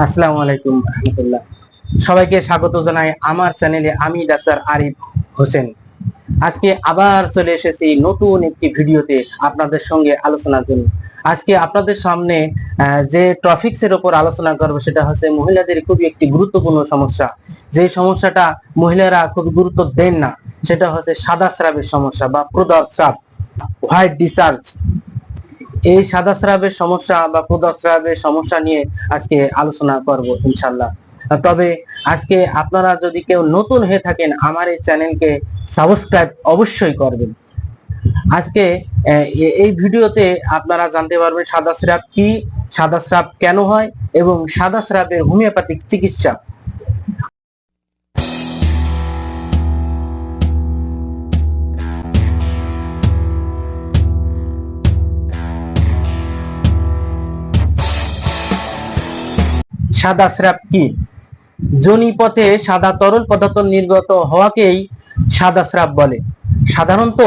আসসালামু আলাইকুম রহমতুল্লাহ। সবাইকে স্বাগত জানাই আমার চ্যানেলে আমি ডাক্তার আরিফ হোসেন। আজকে আবার চলে এসেছি নতুন একটি ভিডিওতে আপনাদের সঙ্গে আলোচনার জন্য। আজকে আপনাদের সামনে যে টপিকস এর উপর আলোচনা করব সেটা হচ্ছে মহিলাদের খুবই একটি গুরুত্বপূর্ণ সমস্যা। যে সমস্যাটা মহিলারা খুব গুরুত্ব দেন না, সেটা হচ্ছে সাদা স্রাবের সমস্যা বা প্রদার স্রাব হোয়াইট ডিসচার্জ এই সাদা স্রাবের সমস্যা বা প্রদস্রাবের সমস্যা নিয়ে আজকে আলোচনা করব ইনশাল্লাহ তবে আজকে আপনারা যদি কেউ নতুন হয়ে থাকেন, আমার এই চ্যানেলকে সাবস্ক্রাইব অবশ্যই করবেন। আজকে এই ভিডিওতে আপনারা জানতে পারবেন সাদা স্রাব কি, সাদা স্রাব কেন হয় এবং সাদা স্রাবের হোমিওপ্যাথিক চিকিৎসা সাদা স্রাব কি? যোনিপথে সাদা তরল পদার্থ নির্গত হওয়াকেই সাদা স্রাব বলে। সাধারণত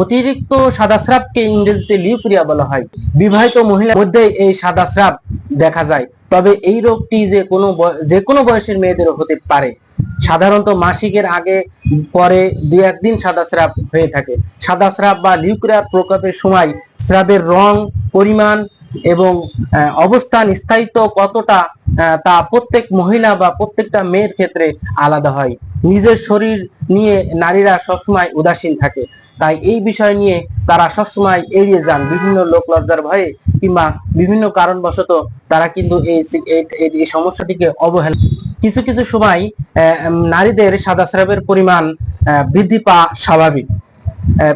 অতিরিক্ত সাদা স্রাবকে ইংরেজিতে লিউক্রিয়া বলা হয়। বিবাহিত মহিলার মধ্যে এই সাদা স্রাব দেখা যায়। তবে এই রোগটি যে কোনো যে কোনো বয়সের মেয়েদের হতে পারে। সাধারণত মাসিকের আগে, পরে দুই একদিন সাদা স্রাব হয়ে থাকে। সাদা স্রাব বা লিউক্রিয়ার প্রকোপের সময় স্রাবের রং, পরিমাণ এবং অবস্থান স্থায়িত্ব কতটা তা প্রত্যেক মহিলা বা প্রত্যেকটা মেয়ের ক্ষেত্রে আলাদা হয়। নিজের শরীর নিয়ে নারীরা সবসময় উদাসীন থাকে। তাই এই বিষয় নিয়ে তারা সবসময় এড়িয়ে যান বিভিন্ন লোক লজ্জার ভয়ে কিংবা বিভিন্ন কারণবশত তারা কিন্তু এই সমস্যাটিকে অবহেলা কিছু কিছু সময় নারীদের সাদা স্রাবের পরিমাণ বৃদ্ধি পাওয়া স্বাভাবিক।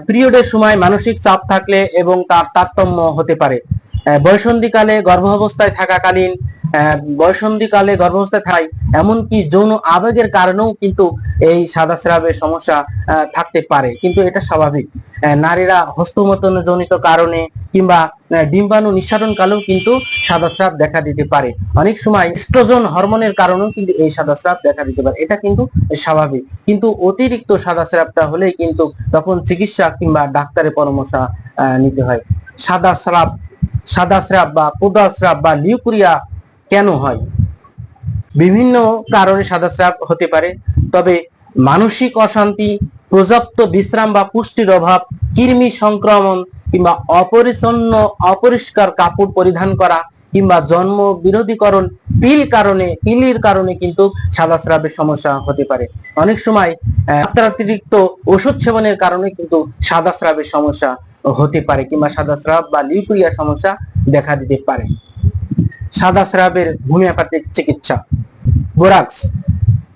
পিরিয়ডের সময় মানসিক চাপ থাকলে এবং তার তারতম্য হতে পারে। বয়সন্ধিকালে গর্ভাবস্থায় থাকাকালীন বয়সন্ধিকালে গর্ভাবস্থায় থাকায় এমনকি যৌন আবেগের কারণেও কিন্তু এই সাদা স্রাবের সমস্যা থাকতে পারে। কিন্তু এটা স্বাভাবিক। নারীরা হস্তমতন জনিত কারণে কিংবা ডিম্বাণু নিঃসারণ কালেও কিন্তু সাদা স্রাব দেখা দিতে পারে। অনেক সময় স্ট্রোজন হরমোনের কারণেও কিন্তু এই সাদা স্রাব দেখা দিতে পারে। এটা কিন্তু স্বাভাবিক। কিন্তু অতিরিক্ত সাদা স্রাবটা হলেই কিন্তু তখন চিকিৎসা কিংবা ডাক্তারের পরামর্শ নিতে হয়। সাদা স্রাব সাদা স্রাব বা পোদা স্রাব বা লিউকুরিয়া কেন হয়? বিভিন্ন কারণে সাদা স্রাব হতে পারে, তবে মানসিক অশান্তি পর্যাপ্ত বিশ্রাম বা পুষ্টির অভাব, কৃমি সংক্রমণ কিংবা অপরিচ্ছন্ন, অপরিষ্কার কাপড় পরিধান করা কিংবা জন্ম বিরোধীকরণ, পিল কারণে, পিলির কারণে কিন্তু সাদা স্রাবের সমস্যা হতে পারে। অনেক সময় মাত্রাতিরিক্ত ওষুধ সেবনের কারণে কিন্তু সাদা স্রাবের সমস্যা হতে পারে কিংবা সাদা স্রাব বা লিউকুরিয়া সমস্যা দেখা দিতে পারে। সাদা স্রাবের হোমিওপ্যাথিক চিকিৎসা। বোরাক্স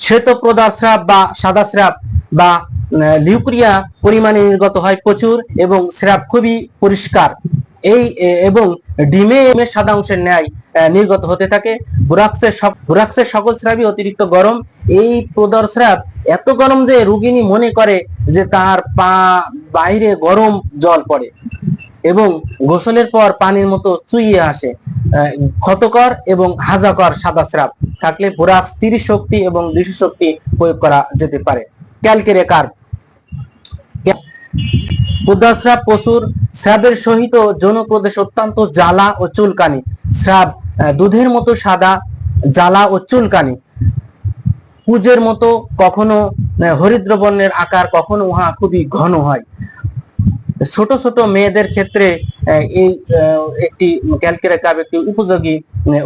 শ্বেত প্রদার স্রাব বা সাদা স্রাব বা লিউক্রিয়া পরিমাণে নির্গত হয় প্রচুর এবং স্রাব খুবই পরিষ্কার। এই এবং ডিমে ডিমের সাদা অংশের ন্যায় নির্গত হতে থাকে। বোরাক্সের সব বোরাক্সের সকল স্রাবই অতিরিক্ত গরম। এই প্রদর স্রাব এত গরম যে রোগিনী মনে করে যে তার পা বাইরে গরম জল পড়ে এবং গোসলের পর পানির মতো চুইয়ে আসে। ক্ষতকর এবং হাজাকর সাদা স্রাব থাকলে বোরাক্স তিরিশ শক্তি এবং দৃশ্য শক্তি প্রয়োগ করা যেতে পারে। ক্যালকেরে কার্ভ ক্ষুদ্রাস্রাব প্রচুর স্রাবের সহিত যৌন প্রদেশ অত্যন্ত জ্বালা ও চুলকানি। স্রাব দুধের মতো সাদা জ্বালা ও চুলকানি। কুজের মতো কখনো আহ, হরিদ্র বর্ণের আকার কখনো উহা খুবই ঘন হয়। ছোট ছোট মেয়েদের ক্ষেত্রে এই একটি ক্যালকেরা কাপ একটি উপযোগী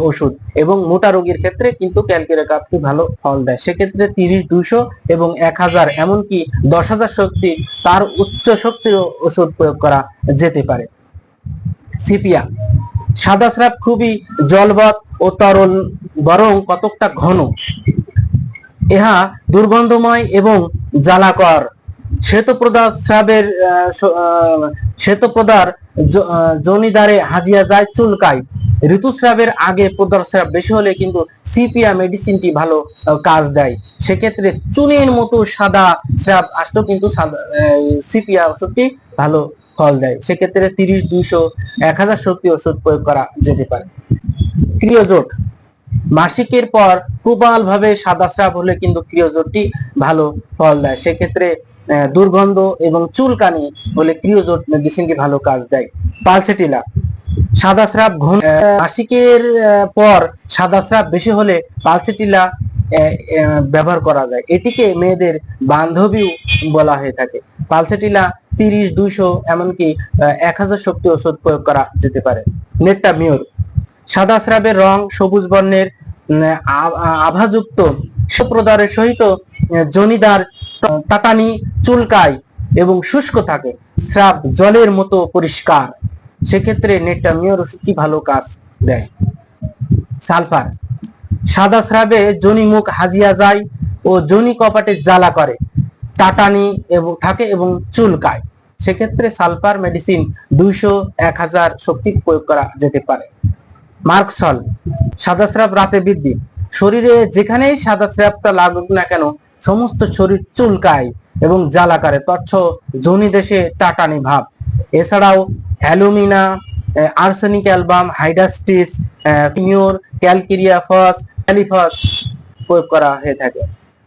ওষুধ এবং মোটা রোগীর ক্ষেত্রে কিন্তু ক্যালকেরা কাপটি ভালো ফল দেয়। সেক্ষেত্রে তিরিশ দুশো এবং এক হাজার এমনকি দশ হাজার শক্তি তার উচ্চ শক্তির ওষুধ প্রয়োগ করা যেতে পারে। সিপিয়া, সাদা স্রাব খুবই জলবৎ ও তরল, বরং কতকটা ঘন। ইহা দুর্গন্ধময় এবং জ্বালাকর। স- আহ, শ্বেতপ্রদার জনিদারে হাজিয়া যায় চুলকায়। ঋতুস্রাবের আগে প্রদার বেশি হলে কিন্তু সিপিয়া মেডিসিনটি ভালো কাজ দেয়। সেক্ষেত্রে চুনের মতো সাদা স্রাব আসলেও কিন্তু সিপিয়া ওষুধটি ভালো ফল দেয়। সেক্ষেত্রে তিরিশ দুইশো এক হাজার শক্তি ওষুধ প্রয়োগ করা যেতে পারে। ক্রিয়োজোট। মাসিকের পর প্রবল ভাবে সাদা স্রাব হলে কিন্তু ক্রিয়োজোটটি ভালো ফল দেয়। সেক্ষেত্রে দুর্গন্ধ এবং চুলকানি হলে ক্রিয়োজোট মেডিসিনটি ভালো কাজ দেয়। পালসেটিলা সাদা স্রাব ঘন মাসিকের পর সাদা স্রাব বেশি হলে পালসেটিলা ব্যবহার করা যায়। এটিকে মেয়েদের বান্ধবীও বলা হয়ে থাকে। পালসেটিলা তিরিশ, দুইশো, এমনকি এক হাজার শক্তি ওষুধ প্রয়োগ করা যেতে পারে। নেটটা মিউর। সাদা স্রাবের রং সবুজ বর্ণের আভাযুক্ত সুপ্রদারের সহিত জনিদার তাতানি চুলকায় এবং শুষ্ক থাকে, স্রাব জলের মতো পরিষ্কার। সেক্ষেত্রে নেটটা মিওর ওষুধটি ভালো কাজ দেয়? সালফার। সাদা স্রাবে জনি মুখ হাজিয়া যায় ও জনি কপাটে জ্বালা করে টাটানি এবং থাকে এবং চুলকায়। সেক্ষেত্রে সালফার মেডিসিন দুইশো এক হাজার শক্তি প্রয়োগ করা যেতে পারে। মার্কসল। সাদা স্রাব রাতে বৃদ্ধি। শরীরে যেখানেই সাদা স্রাবটা লাগুক না কেন সমস্ত শরীর চুলকায় এবং জ্বালা করে তৎস জনি দেশে টাটানি ভাব এছাড়াও অ্যালুমিনা আর্সেনিক অ্যালবাম, হাইডাস্টিস মিওর ক্যালকিরিয়া ফস, ক্যালিফস প্রয়োগ করা হয়ে থাকে।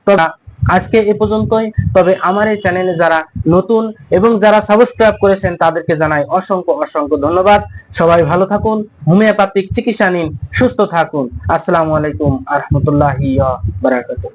তো আজকে এ পর্যন্তই। তবে আমার এই চ্যানেলে যারা নতুন এবং যারা সাবস্ক্রাইব করেছেন, তাদেরকে জানাই অসংখ্য অসংখ্য ধন্যবাদ। সবাই ভালো থাকুন, হোমিওপ্যাথিক চিকিৎসা নিন, সুস্থ থাকুন। আসসালামু আলাইকুম আহমতুল্লাহ বারাকাতুহ।